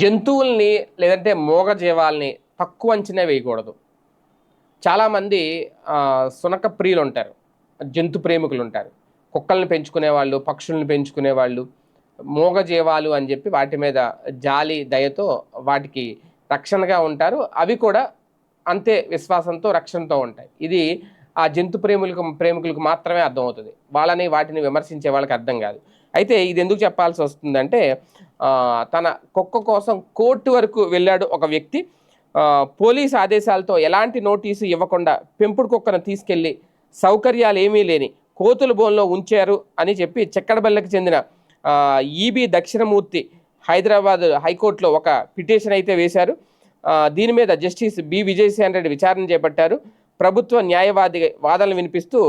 జంతువుల్ని లేదంటే మూగజీవాల్ని తక్కువ అంచనా వేయకూడదు. చాలామంది సునక ప్రియులు ఉంటారు జంతు ప్రేమికులు ఉంటారు కుక్కల్ని పెంచుకునే వాళ్ళు పక్షుల్ని పెంచుకునే వాళ్ళు జీవాలు అని చెప్పి వాటి మీద జాలి దయతో వాటికి రక్షణగా ఉంటారు. అవి కూడా అంతే విశ్వాసంతో రక్షణతో ఉంటాయి. ఇది ఆ జంతు ప్రేములకు ప్రేమికులకు మాత్రమే అర్థమవుతుంది. వాళ్ళని వాటిని విమర్శించే వాళ్ళకి అర్థం కాదు. అయితే ఇది ఎందుకు చెప్పాల్సి వస్తుందంటే తన కుక్క కోసం కోర్టు వరకు వెళ్ళాడు ఒక వ్యక్తి. పోలీస్ ఆదేశాలతో ఎలాంటి నోటీసు ఇవ్వకుండా పెంపుడు కుక్కను తీసుకెళ్ళి సౌకర్యాలు ఏమీ లేని కోతుల బోన్లో ఉంచారు అని చెప్పి చెక్కడబల్లకి చెందిన ఈబీ దక్షిణమూర్తి హైదరాబాద్ హైకోర్టులో ఒక పిటిషన్ అయితే వేశారు. దీని మీద జస్టిస్ బి విజయసేన్ రెడ్డి విచారణ చేపట్టారు. ప్రభుత్వ న్యాయవాది వాదనలు వినిపిస్తూ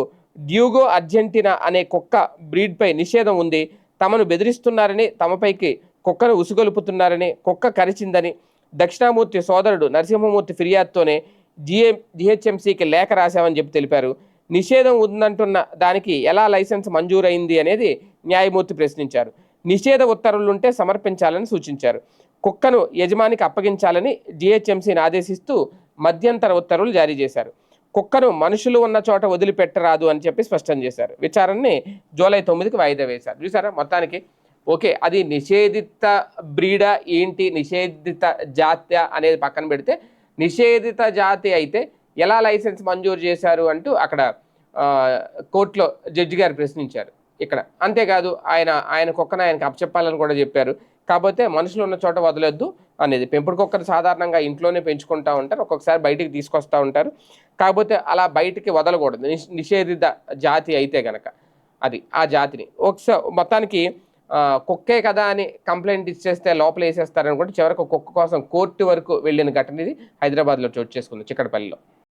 డ్యూగో అర్జెంటీనా అనే కుక్క బ్రీడ్పై నిషేధం ఉంది. తమను బెదిరిస్తున్నారని తమపైకి కుక్కను ఉసుగొలుపుతున్నారని కుక్క కరిచిందని దక్షిణామూర్తి సోదరుడు నరసింహమూర్తి ఫిర్యాదుతోనే జిఏ జిహెచ్ఎంసీకి లేఖ రాశామని చెప్పి తెలిపారు. నిషేధం ఉందంటున్న దానికి ఎలా లైసెన్స్ మంజూరైంది అనేది న్యాయమూర్తి ప్రశ్నించారు. నిషేధ ఉత్తర్వులుంటే సమర్పించాలని సూచించారు. కుక్కను యజమానికి అప్పగించాలని జిహెచ్ఎంసీని ఆదేశిస్తూ మధ్యంతర ఉత్తర్వులు జారీ చేశారు. కుక్కను మనుషులు ఉన్న చోట వదిలిపెట్టరాదు అని చెప్పి స్పష్టం చేశారు. విచారణని జూలై తొమ్మిదికి వాయిదా వేశారు. చూసారా? మొత్తానికి ఓకే అది నిషేధిత బ్రీడా ఏంటి? నిషేధిత జాత్య అనేది పక్కన పెడితే నిషేధిత జాతి అయితే ఎలా లైసెన్స్ మంజూరు చేశారు అంటూ అక్కడ కోర్టులో జడ్జి గారు ప్రశ్నించారు. ఇక్కడ అంతేకాదు ఆయన ఆయన కుక్కను ఆయనకు అప్పచెప్పాలని కూడా చెప్పారు. కాకపోతే మనుషులు ఉన్న చోట వదలొద్దు అనేది పెంపుడు కుక్కను సాధారణంగా ఇంట్లోనే పెంచుకుంటూ ఉంటారు ఒక్కొక్కసారి బయటికి తీసుకొస్తూ ఉంటారు. కాకపోతే అలా బయటికి వదలకూడదు నిష్- నిషేధిత జాతి అయితే గనక అది ఆ జాతిని. ఒకసారి మొత్తానికి కుక్కే కదా అని కంప్లైంట్ ఇచ్చేస్తే లోపల వేసేస్తారనుకుంటే చివరికి కుక్క కోసం కోర్టు వరకు వెళ్ళిన ఘటన ఇది. హైదరాబాద్లో చోటు చేసుకుంది చిక్కడపల్లిలో.